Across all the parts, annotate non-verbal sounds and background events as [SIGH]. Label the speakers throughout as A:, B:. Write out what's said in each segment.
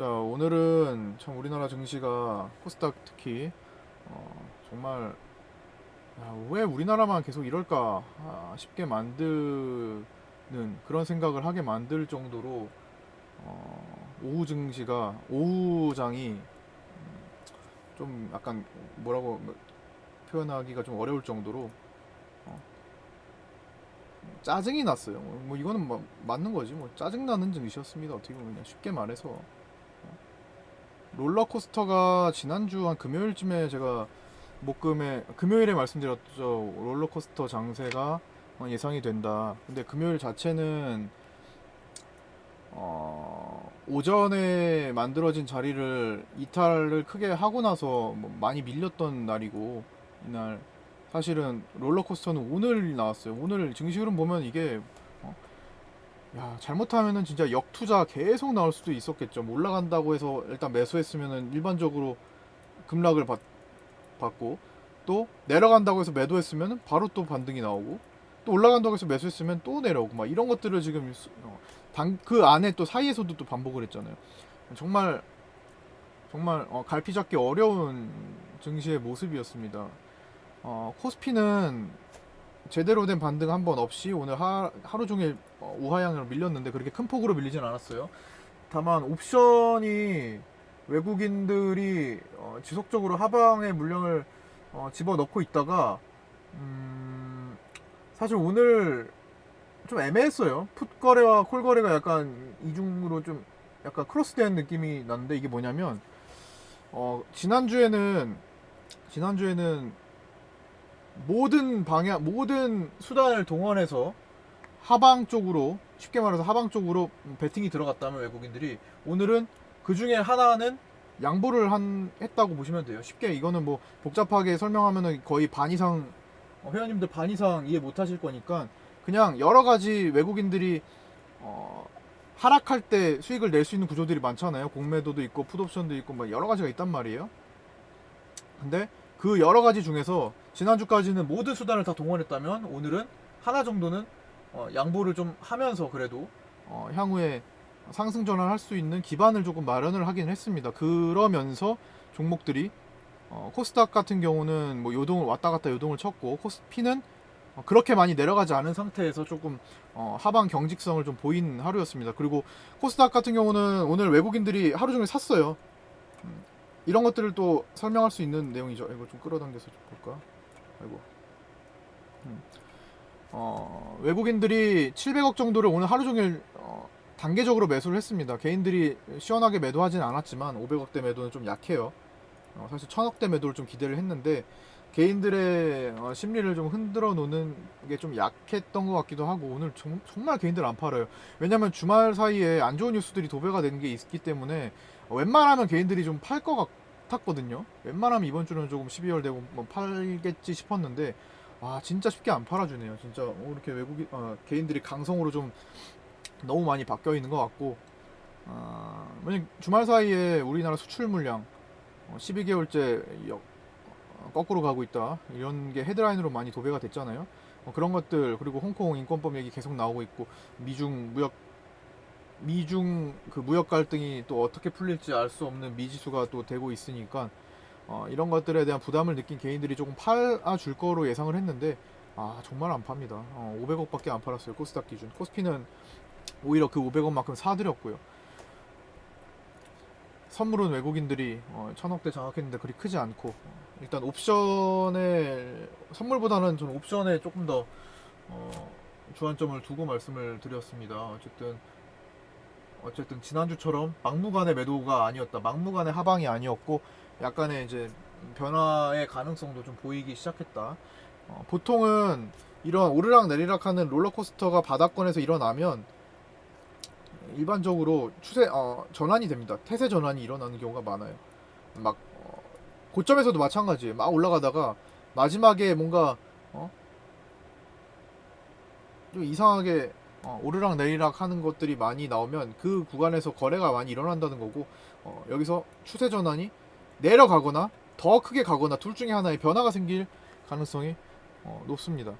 A: 자 오늘은 참 우리나라 증시가 코스닥 특히 어, 정말 야, 왜 우리나라만 계속 이럴까 아, 싶게 만드는 그런 생각을 하게 만들 정도로 어, 오후 증시가 오후장이 음, 좀 약간 뭐라고 표현하기가 좀 어려울 정도로 어, 짜증이 났어요. 뭐, 뭐 이거는 뭐 맞는 거지. 뭐 짜증 나는 증시였습니다. 어떻게 보면 쉽게 말해서 어. 롤러코스터가 지난주 한 금요일쯤에 제가 목금에 금요일에 말씀드렸죠. 롤러코스터 장세가 어, 예상이 된다. 근데 금요일 자체는 어, 오전에 만들어진 자리를 이탈을 크게 하고 나서 뭐 많이 밀렸던 날이고 이날 사실은 롤러코스터는 오늘 나왔어요. 오늘 증시 흐름 보면 이게 어, 야 잘못하면은 진짜 역투자 계속 나올 수도 있었겠죠. 뭐 올라간다고 해서 일단 매수했으면은 일반적으로 급락을 받, 받고 또 내려간다고 해서 매도했으면은 바로 또 반등이 나오고 또 올라간다고 해서 매수했으면 또 내려오고 막 이런 것들을 지금 수- 어, 당, 그 안에 또 사이에서도 또 반복을 했잖아요. 정말 정말 어, 갈피 잡기 어려운 증시의 모습이었습니다. 어, 코스피는 제대로 된 반등 한 번 없이 오늘 하, 하루 종일 어, 우하향으로 밀렸는데 그렇게 큰 폭으로 밀리진 않았어요. 다만 옵션이 외국인들이 어, 지속적으로 하방에 물량을 어, 집어넣고 있다가 음, 사실 오늘 좀 애매했어요. 풋 거래와 콜 거래가 약간 이중으로 좀 약간 크로스된 느낌이 났는데 이게 뭐냐면 어, 지난주에는 지난주에는 모든 방향 모든 수단을 동원해서 하방 쪽으로 쉽게 말해서 하방 쪽으로 베팅이 들어갔다면 외국인들이 오늘은 그 중에 하나는 양보를 한 했다고 보시면 돼요. 쉽게 이거는 뭐 복잡하게 설명하면은 거의 반 이상 어, 회원님들 반 이상 이해 못 하실 거니까 그냥 여러 가지 외국인들이 어, 하락할 때 수익을 낼 수 있는 구조들이 많잖아요. 공매도도 있고 풋옵션도 있고 막 여러 가지가 있단 말이에요. 근데 그 여러 가지 중에서 지난주까지는 모든 수단을 다 동원했다면 오늘은 하나 정도는 어, 양보를 좀 하면서 그래도 어, 향후에 상승 전환할 수 있는 기반을 조금 마련을 하긴 했습니다. 그러면서 종목들이 어, 코스닥 같은 경우는 뭐 요동을 왔다 갔다 요동을 쳤고 코스피는 어, 그렇게 많이 내려가지 않은 상태에서 조금 어, 하방 경직성을 좀 보인 하루였습니다. 그리고 코스닥 같은 경우는 오늘 외국인들이 하루 종일 샀어요. 음, 이런 것들을 또 설명할 수 있는 내용이죠. 이거 좀 끌어당겨서 좀 볼까? 아이고. 음. 어, 외국인들이 700억 정도를 오늘 하루 종일 어, 단계적으로 매수를 했습니다. 개인들이 시원하게 매도하진 않았지만 500억대 매도는 좀 약해요. 어, 사실 1000억대 매도를 좀 기대를 했는데 개인들의 어, 심리를 좀 흔들어 놓는 게 좀 약했던 것 같기도 하고 오늘 정, 말 개인들 안 팔아요. 왜냐면 주말 사이에 안 좋은 뉴스들이 도배가 된 게 있기 때문에 어, 웬만하면 개인들이 좀 팔 것 같 았거든요. 웬만하면 이번 주는 조금 12월 되고 뭐 팔겠지 싶었는데 아 진짜 쉽게 안 팔아주네요. 진짜 어, 이렇게 외국인 어, 개인들이 강성으로 좀 너무 많이 바뀌어 있는 것 같고 아, 만약 주말 사이에 우리나라 수출 물량 어, 12개월째 역, 어, 거꾸로 가고 있다 이런 게 헤드라인으로 많이 도배가 됐잖아요. 어, 그런 것들 그리고 홍콩 인권법 얘기 계속 나오고 있고 미중 무역 미중 그 무역 갈등이 또 어떻게 풀릴지 알 수 없는 미지수가 또 되고 있으니까 어, 이런 것들에 대한 부담을 느낀 개인들이 조금 팔아줄 거로 예상을 했는데 아 정말 안 팝니다. 어, 500억밖에 안 팔았어요 코스닥 기준. 코스피는 오히려 그 500억만큼 사드렸고요. 선물은 외국인들이 어, 천억대 장악했는데 그리 크지 않고 어, 일단 옵션에 선물보다는 저는 옵션에 조금 더 어, 주안점을 두고 말씀을 드렸습니다. 어쨌든 어쨌든 지난주처럼 막무가내 매도가 아니었다. 막무가내 하방이 아니었고 약간의 이제 변화의 가능성도 좀 보이기 시작했다. 어, 보통은 이런 오르락 내리락 하는 롤러코스터가 바닥권에서 일어나면 일반적으로 추세 어, 전환이 됩니다. 태세 전환이 일어나는 경우가 많아요. 막 어, 고점에서도 마찬가지예요. 막 올라가다가 마지막에 뭔가 어? 좀 이상하게 어, 오르락 내리락 하는 것들이 많이 나오면 그 구간에서 거래가 많이 일어난다는 거고 어, 여기서 추세 전환이 내려가거나 더 크게 가거나 둘 중에 하나의 변화가 생길 가능성이 어, 높습니다.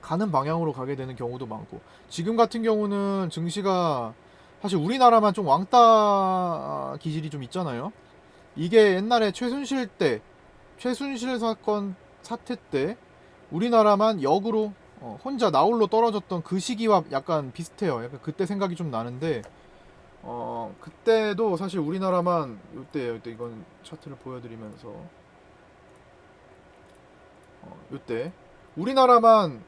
A: 가는 방향으로 가게 되는 경우도 많고 지금 같은 경우는 증시가 사실 우리나라만 좀 왕따 기질이 좀 있잖아요. 이게 옛날에 최순실 때 최순실 사건 사태 때 우리나라만 역으로 어, 혼자 나홀로 떨어졌던 그 시기와 약간 비슷해요. 약간 그때 생각이 좀 나는데 어 그때도 사실 우리나라만 요때 요때 이건 차트를 보여드리면서. 어 요때. 우리나라만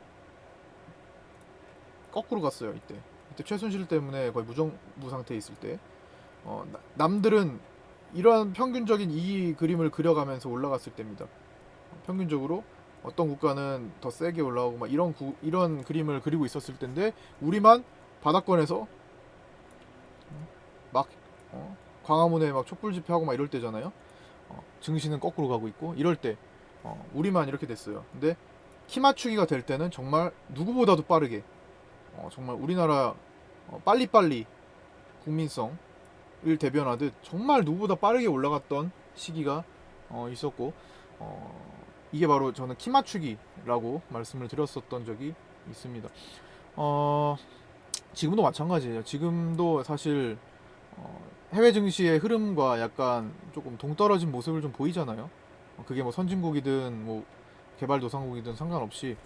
A: 거꾸로 갔어요 이때. 이때 최순실 때문에 거의 무정부 상태에 있을 때. 어, 나- 남들은 이런 평균적인 이 그림을 그려가면서 올라갔을 때입니다. 어, 평균적으로 어떤 국가는 더 세게 올라오고 막 이런 구, 이런 그림을 그리고 있었을 텐데 우리만 바닥권에서 막 어, 광화문에 막 촛불 집회하고 막 이럴 때잖아요. 어, 증시는 거꾸로 가고 있고 이럴 때 어, 우리만 이렇게 됐어요. 근데 키 맞추기가 될 때는 정말 누구보다도 빠르게 어, 정말 우리나라 어, 빨리빨리 국민성을 대변하듯 정말 누구보다 빠르게 올라갔던 시기가 어, 있었고 어, 이게 바로 저는 키 맞추기라고 말씀을 드렸었던 적이 있습니다. 어, 지금도 마찬가지예요. 지금도 사실 어, 해외 증시의 흐름과 약간 조금 동떨어진 모습을 좀 보이잖아요. 어, 그게 뭐 선진국이든 뭐 개발도상국이든 상관없이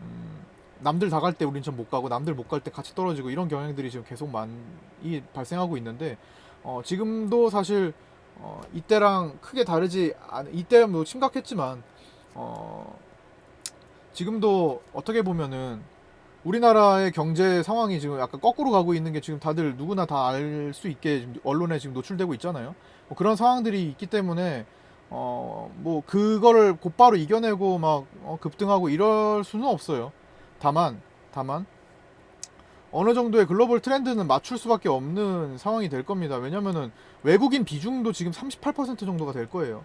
A: 음, 남들 다 갈 때 우린 좀못 가고 남들 못 갈 때 같이 떨어지고 이런 경향들이 지금 계속 많이 발생하고 있는데 어, 지금도 사실 어, 이때랑 크게 다르지 않 이때 뭐 심각했지만 어, 지금도 어떻게 보면은 우리나라의 경제 상황이 지금 약간 거꾸로 가고 있는 게 지금 다들 누구나 다 알 수 있게 지금 언론에 지금 노출되고 있잖아요. 뭐 그런 상황들이 있기 때문에 어 뭐 그거를 곧바로 이겨내고 막 어, 급등하고 이럴 수는 없어요. 다만 다만 어느 정도의 글로벌 트렌드는 맞출 수밖에 없는 상황이 될 겁니다. 왜냐면은 외국인 비중도 지금 38% 정도가 될 거예요.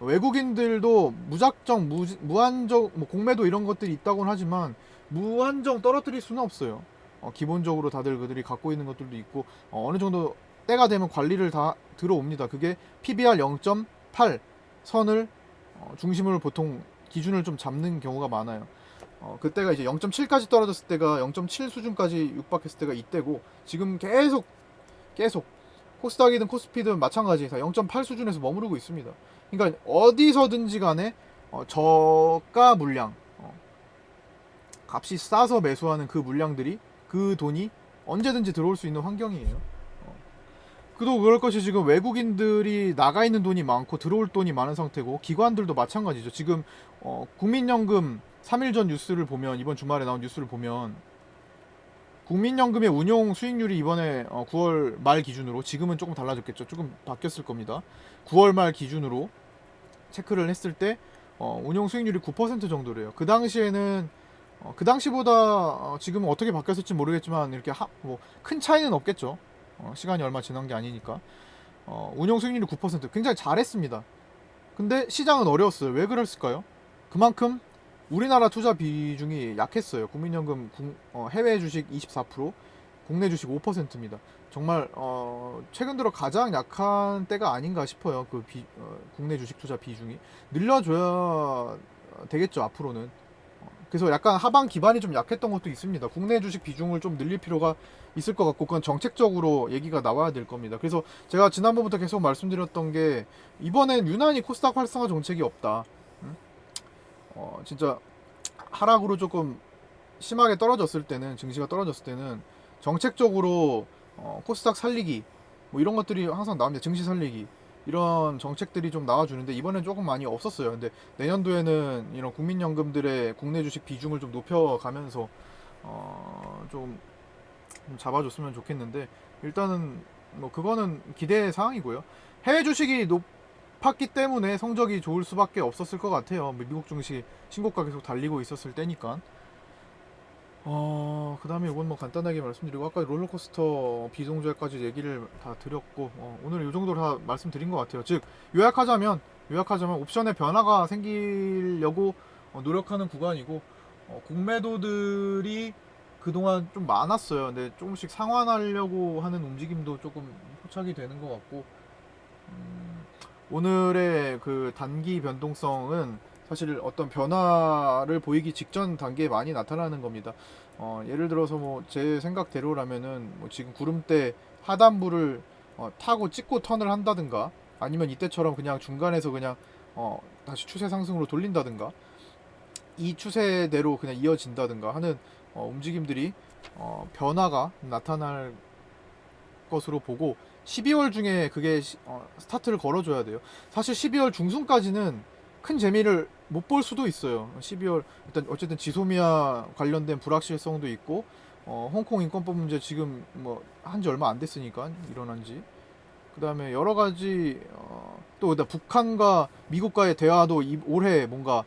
A: 외국인들도 무작정 무, 무한정 뭐 공매도 이런 것들이 있다고는 하지만 무한정 떨어뜨릴 수는 없어요. 어, 기본적으로 다들 그들이 갖고 있는 것들도 있고 어, 느 정도 때가 되면 관리를 다 들어옵니다. 그게 PBR 0.8 선을 어, 중심으로 보통 기준을 좀 잡는 경우가 많아요. 어, 그때가 이제 0.7까지 떨어졌을 때가 0.7 수준까지 육박했을 때가 이때고 지금 계속 계속 코스닥이든 코스피든 마찬가지 0.8 수준에서 머무르고 있습니다. 그러니까 어디서든지 간에 어, 저가 물량 어, 값이 싸서 매수하는 그 물량들이 그 돈이 언제든지 들어올 수 있는 환경이에요. 어. 그도 그럴 것이 지금 외국인들이 나가 있는 돈이 많고 들어올 돈이 많은 상태고 기관들도 마찬가지죠. 지금 어, 국민연금 3일 전 뉴스를 보면 이번 주말에 나온 뉴스를 보면 국민연금의 운용 수익률이 이번에 어, 9월 말 기준으로 지금은 조금 달라졌겠죠. 조금 바뀌었을 겁니다. 9월 말 기준으로 체크를 했을 때 어, 운용 수익률이 9% 정도래요. 그 당시에는 어, 그 당시보다 어, 지금은 어떻게 바뀌었을지 모르겠지만 이렇게 뭐 큰 차이는 없겠죠. 어, 시간이 얼마 지난 게 아니니까 어, 운용 수익률이 9% 굉장히 잘했습니다. 근데 시장은 어려웠어요. 왜 그랬을까요? 그만큼 우리나라 투자 비중이 약했어요. 국민연금 국- 어, 해외 주식 24%, 국내 주식 5%입니다. 정말 어, 최근 들어 가장 약한 때가 아닌가 싶어요. 그 비- 어, 국내 주식 투자 비중이 늘려줘야 되겠죠 앞으로는. 어, 그래서 약간 하방 기반이 좀 약했던 것도 있습니다. 국내 주식 비중을 좀 늘릴 필요가 있을 것 같고 그건 정책적으로 얘기가 나와야 될 겁니다. 그래서 제가 지난번부터 계속 말씀드렸던 게 이번엔 유난히 코스닥 활성화 정책이 없다. 음? 어, 진짜 하락으로 조금 심하게 떨어졌을 때는 증시가 떨어졌을 때는 정책적으로 어, 코스닥 살리기 뭐 이런 것들이 항상 나옵니다. 증시 살리기 이런 정책들이 좀 나와주는데 이번엔 조금 많이 없었어요. 근데 내년도에는 이런 국민연금들의 국내 주식 비중을 좀 높여가면서 어, 좀, 좀 잡아줬으면 좋겠는데 일단은 뭐 그거는 기대 사항이고요. 해외 주식이 높 았기 때문에 성적이 좋을 수밖에 없었을 것 같아요. 뭐 미국 증시 신고가 계속 달리고 있었을 때니까. 어, 그 다음에 이건 뭐 간단하게 말씀드리고, 아까 롤러코스터 비동조약까지 얘기를 다 드렸고, 어, 오늘 이 정도로 다 말씀드린 것 같아요. 즉, 요약하자면, 요약하자면 옵션의 변화가 생기려고 어, 노력하는 구간이고, 어, 공매도들이 그동안 좀 많았어요. 근데 조금씩 상환하려고 하는 움직임도 조금 포착이 되는 것 같고, 음, 오늘의 그 단기 변동성은 사실 어떤 변화를 보이기 직전 단계에 많이 나타나는 겁니다. 어, 예를 들어서 뭐 제 생각대로라면은 뭐 지금 구름대 하단부를 어, 타고 찍고 턴을 한다든가 아니면 이때처럼 그냥 중간에서 그냥 어, 다시 추세 상승으로 돌린다든가 이 추세대로 그냥 이어진다든가 하는 어, 움직임들이 어, 변화가 나타날 것으로 보고 12월 중에 그게 시- 어, 스타트를 걸어줘야 돼요. 사실 12월 중순까지는 큰 재미를 못 볼 수도 있어요. 12월 일단 어쨌든 지소미아 관련된 불확실성도 있고 어, 홍콩 인권법 문제 지금 뭐 한 지 얼마 안 됐으니까 일어난 지 그다음에 여러 가지 어, 또 북한과 미국과의 대화도 이, 올해 뭔가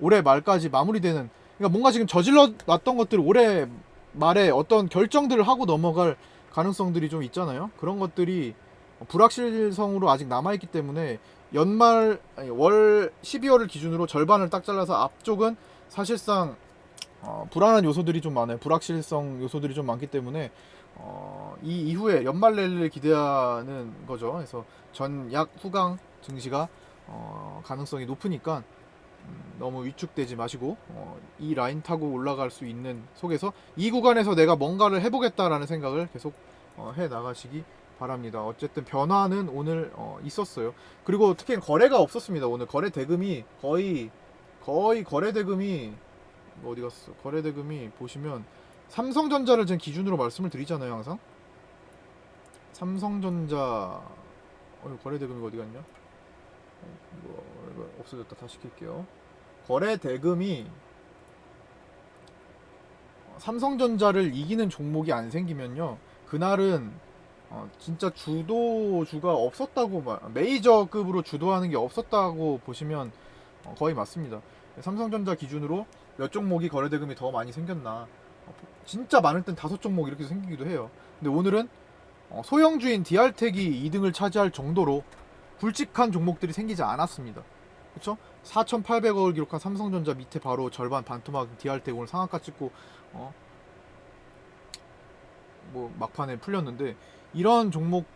A: 올해 말까지 마무리되는 그러니까 뭔가 지금 저질러 놨던 것들 올해 말에 어떤 결정들을 하고 넘어갈 가능성들이 좀 있잖아요. 그런 것들이 불확실성으로 아직 남아 있기 때문에 연말 아니, 월 12월을 기준으로 절반을 딱 잘라서 앞쪽은 사실상 어, 불안한 요소들이 좀 많아요. 불확실성 요소들이 좀 많기 때문에 어, 이 이후에 연말 랠리를 기대하는 거죠. 그래서 전약 후강 증시가 어, 가능성이 높으니까 음, 너무 위축되지 마시고 어, 이 라인 타고 올라갈 수 있는 속에서 이 구간에서 내가 뭔가를 해보겠다라는 생각을 계속 어, 해 나가시기 바랍니다. 어쨌든 변화는 오늘 어, 있었어요. 그리고 특히 거래가 없었습니다. 오늘 거래 대금이 거의 거의 거래 대금이 이거 어디 갔어? 거래 대금이 보시면 삼성전자를 지금 기준으로 말씀을 드리잖아요, 항상. 삼성전자 어, 거래 대금이 어디 갔냐? 이거 없어졌다. 다시 킬게요. 거래 대금이 어, 삼성전자를 이기는 종목이 안 생기면요. 그날은 어, 진짜 주도주가 없었다고 말, 메이저급으로 주도하는 게 없었다고 보시면 어, 거의 맞습니다. 삼성전자 기준으로 몇 종목이 거래 대금이 더 많이 생겼나? 어, 진짜 많을 땐 다섯 종목 이렇게 생기기도 해요. 근데 오늘은 어, 소형주인 디알텍이 2등을 차지할 정도로 굵직한 종목들이 생기지 않았습니다. 그렇죠? 4,800억을 기록한 삼성전자 밑에 바로 절반 반토막 디알텍 오늘 상한가 찍고 어? 뭐 막판에 풀렸는데 이런 종목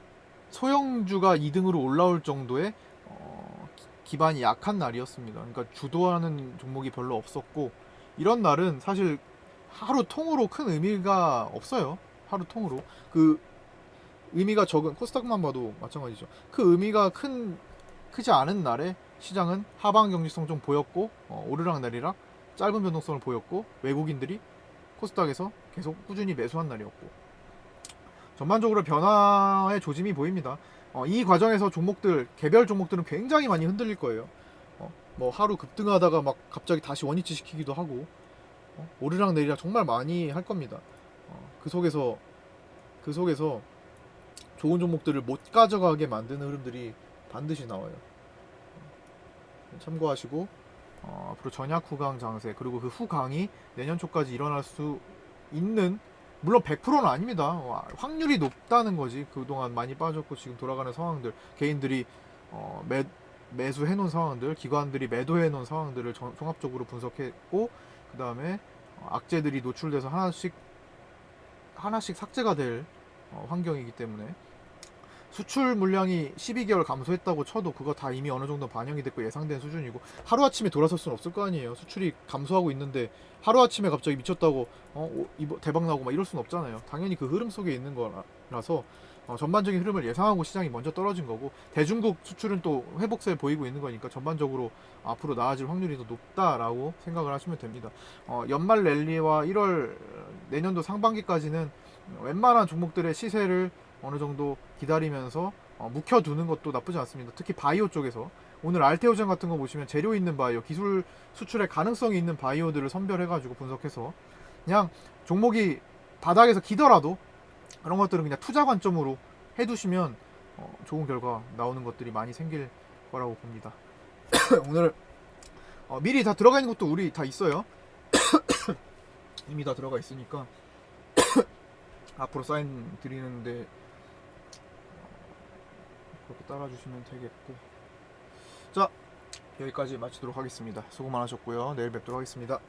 A: 소형주가 2등으로 올라올 정도의 어, 기- 기반이 약한 날이었습니다. 그러니까 주도하는 종목이 별로 없었고 이런 날은 사실 하루 통으로 큰 의미가 없어요. 하루 통으로 그 의미가 적은 코스닥만 봐도 마찬가지죠. 그 의미가 큰 크지 않은 날에 시장은 하방 경직성 좀 보였고 어, 오르락 내리락 짧은 변동성을 보였고 외국인들이 코스닥에서 계속 꾸준히 매수한 날이었고 전반적으로 변화의 조짐이 보입니다. 어, 이 과정에서 종목들 개별 종목들은 굉장히 많이 흔들릴 거예요. 어, 뭐 하루 급등하다가 막 갑자기 다시 원위치 시키기도 하고 어, 오르락 내리락 정말 많이 할 겁니다. 어, 그 속에서 그 속에서 좋은 종목들을 못 가져가게 만드는 흐름들이 반드시 나와요. 어, 참고하시고 어, 앞으로 전약 후강 장세 그리고 그 후강이 내년 초까지 일어날 수 있는 물론 100%는 아닙니다. 어, 확률이 높다는 거지. 그동안 많이 빠졌고 지금 돌아가는 상황들 개인들이 어, 매, 매수해 놓은 상황들 기관들이 매도해 놓은 상황들을 전- 종합적으로 분석했고 그 다음에 악재들이 노출돼서 하나씩 하나씩 삭제가 될 어, 환경이기 때문에 수출 물량이 12개월 감소했다고 쳐도 그거 다 이미 어느 정도 반영이 됐고 예상된 수준이고 하루아침에 돌아설 수는 없을 거 아니에요. 수출이 감소하고 있는데 하루아침에 갑자기 미쳤다고 어, 대박 나고 막 이럴 수는 없잖아요. 당연히 그 흐름 속에 있는 거라서 어, 전반적인 흐름을 예상하고 시장이 먼저 떨어진 거고 대중국 수출은 또 회복세 보이고 있는 거니까 전반적으로 앞으로 나아질 확률이 더 높다라고 생각을 하시면 됩니다. 어, 연말 랠리와 1월 내년도 상반기까지는 웬만한 종목들의 시세를 어느 정도 기다리면서 어, 묵혀두는 것도 나쁘지 않습니다. 특히 바이오 쪽에서 오늘 알테오젠 같은 거 보시면 재료 있는 바이오, 기술 수출의 가능성이 있는 바이오들을 선별해가지고 분석해서 그냥 종목이 바닥에서 기더라도 그런 것들은 그냥 투자 관점으로 해두시면 어, 좋은 결과 나오는 것들이 많이 생길 거라고 봅니다. [COUGHS] 오늘 어, 미리 다 들어가 있는 것도 우리 다 있어요. [COUGHS] 이미 다 들어가 있으니까 [COUGHS] 앞으로 사인 드리는데 어, 그렇게 따라주시면 되겠고 자 여기까지 마치도록 하겠습니다. 수고 많으셨고요. 내일 뵙도록 하겠습니다.